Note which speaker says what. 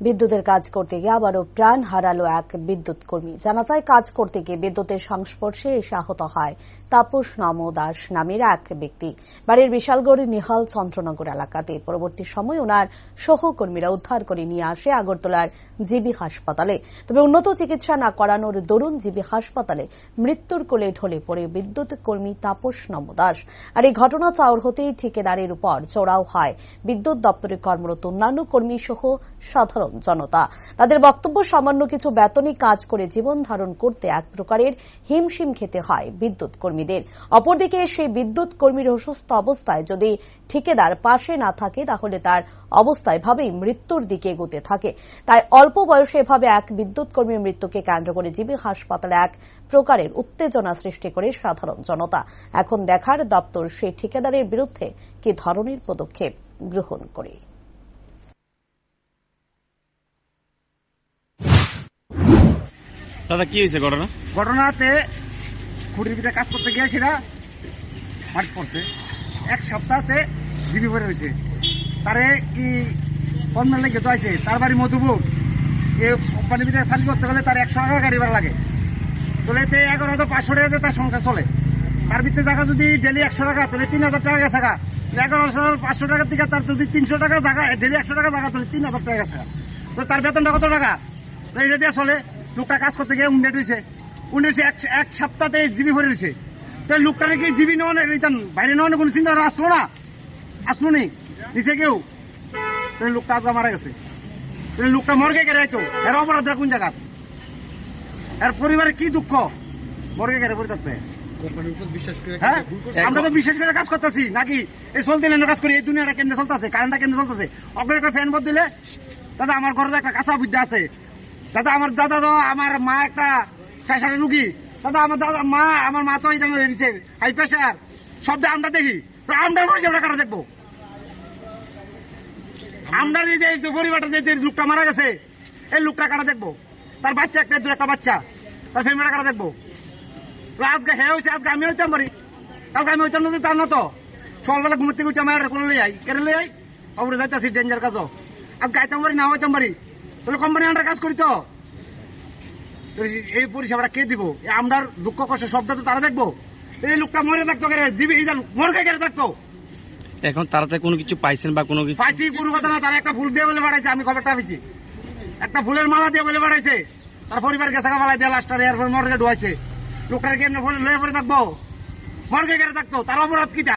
Speaker 1: বিদ্যুতের কাজ করতে গিয়ে আবারও প্রাণ হারালো এক বিদ্যুৎ কর্মী। জানা যায়, কাজ করতে গিয়ে বিদ্যুতের সংস্পর্শে এসে আহত হয় তাপস নম দাস নামের এক ব্যক্তি। বাড়ির বিশালগড় নিহাল চন্দ্রনগর এলাকাতে পরবর্তী সময় ওনার সহকর্মীরা উদ্ধার করে নিয়ে আসে আগরতলার জিবি হাসপাতালে। তবে উন্নত চিকিৎসা না করানোর দরুন জিবি হাসপাতালে মৃত্যুর কোলে ঢলে পড়ে বিদ্যুৎ কর্মী তাপস নম দাস। আর এই ঘটনা চাউর হতেই ঠিকাদারের উপর চড়াও হয়। বিদ্যুৎ দপ্তরে কর্মরত অন্যান্য কর্মী সহ সাধারণ জনতা। তাদের বক্তব্য সামান্য কিছু বেতনই কাজ করে জীবন ধারণ করতে এক প্রকারের হিমশিম খেতে হয় বিদ্যুৎ কর্মীদের। অপরদিকে সেই বিদ্যুৎ কর্মীর অসুস্থ অবস্থায় যদি ঠিকাদার পাশে না থাকে, তাহলে তার অবস্থা এভাবেই মৃত্যুর দিকে এগোতে থাকে। তাই অল্প বয়সে এভাবে এক বিদ্যুৎ কর্মীর মৃত্যুকে কেন্দ্র করে জিবি হাসপাতালে এক প্রকারের উত্তেজনা সৃষ্টি করে সাধারণ জনতা। এখন দেখার দপ্তর সেই ঠিকাদারের বিরুদ্ধে কি ধরনের পদক্ষেপ গ্রহণ করে?
Speaker 2: দাদা, কি হয়েছে ঘটনা?
Speaker 3: ঘটনাতে খুঁটির ভিতরে কাজ করতে গিয়ে সেটা মাঠ পড়ছে। এক সপ্তাহতে জিবি ভরে হয়েছে। তারে কি কর্মের লেগে তো আছে তার বাড়ি মধুপুর। এই কোম্পানির ভিতরে সার্ভিস করতে গেলে তার একশো টাকা গাড়ি লাগে। তাহলে এতে এগারো হাজার পাঁচশো টাকাতে তার সংখ্যা চলে। তার ভিতরে টাকা যদি ডেলি একশো টাকা, তাহলে তিন হাজার টাকা। তাহলে এগারো হাজার পাঁচশো টাকার থেকে তার যদি তিনশো টাকা টাকা ডেলি একশো টাকা টাকা তাহলে তিন হাজার টাকা গেছে তো তার বেতনটা কত টাকা? তো এটা দিয়ে চলে। লোকটা কাজ করতে গিয়ে উন্ডেট হয়েছে। উন্ডেট হয়েছে এক এক সপ্তাহতে জিবি ভরে রয়েছে তাহলে লোকটা কি জিবি নেওয়া রিটার্ন বাইরে নেওয়ার কোনো চিন্তা আসলো না? আসলো নি নিচে কেউ? তাহলে লোকটা আজকে মারা গেছে। তাহলে লোকটা মর্গে গেলে তো। এর অপরাধ কোন জায়গা এর পরিবারের কি দুঃখ? মর্গে গেলে পড়ে থাকতে হ্যাঁ। আমরা তো বিশেষ করে কাজ করতেছি। নাকি এই চলতে কাজ করি এই দুনিয়াটা কেমনে চলতেছে? কারেন্টটা কেমনে চলতেছে? অগ্রে একটা ফ্যান বদ দিলে দাদা আমার ঘরে একটা কাঁচা বুদ্ধি আছে। দাদা, আমার দাদা তো আমার মা একটা প্রেশারের রুগী। দাদা, আমার দাদা, মা, আমার মা তো এই দামে হাই প্রেশার সবটা আমরা দেখি আমরা বসে আমরা কারা দেখব? আমরা যে যে পরিবারটা যে লোকটা মারা গেছে, এই লোকটা কারা দেখব? তার বাচ্চা একটা দু একটা বাচ্চা। তার ফ্যামিলিটা কারা দেখব? আজকে হ্যাঁ হয়েছে, আজকে আমি হইতাম পারি কালকে আমি হইতাম না তার না তো সকালবেলা ঘুমতে উঠে আমার কোনো লই আই। কেন লই আই? অবরে ডেঞ্জার কাজও আজকে আইতাম পারি না হইতাম পারি তাহলে কোম্পানি আন্ডার কাজ করি তো। তো এই পরিষেবাটা কে দিব? আমরার দুঃখ কষ্ট শব্দ তো তারা দেখব। এই লোকটা মরে থাকতো কেন? দিবি মরকে কেন থাকতো?
Speaker 2: এখন তারাতে কোনো কিছু পাইছেন বা কোনো কিছু
Speaker 3: পাইছি কোনো কথা না তারা একটা ফুল দিয়ে বলে বাড়াইছে আমি খবরটা পেয়েছি একটা ফুলের মালা দিয়ে বলে বাড়াইছে তার পরিবার গেছে মালা দিয়ে লাস্টার এরপর মর্গে ঢুয়াইছে লোকটার কেমনে ফুল লয়ে পরে থাকব? মর্গে গেলে থাকতো? তার অপরাধ কিটা?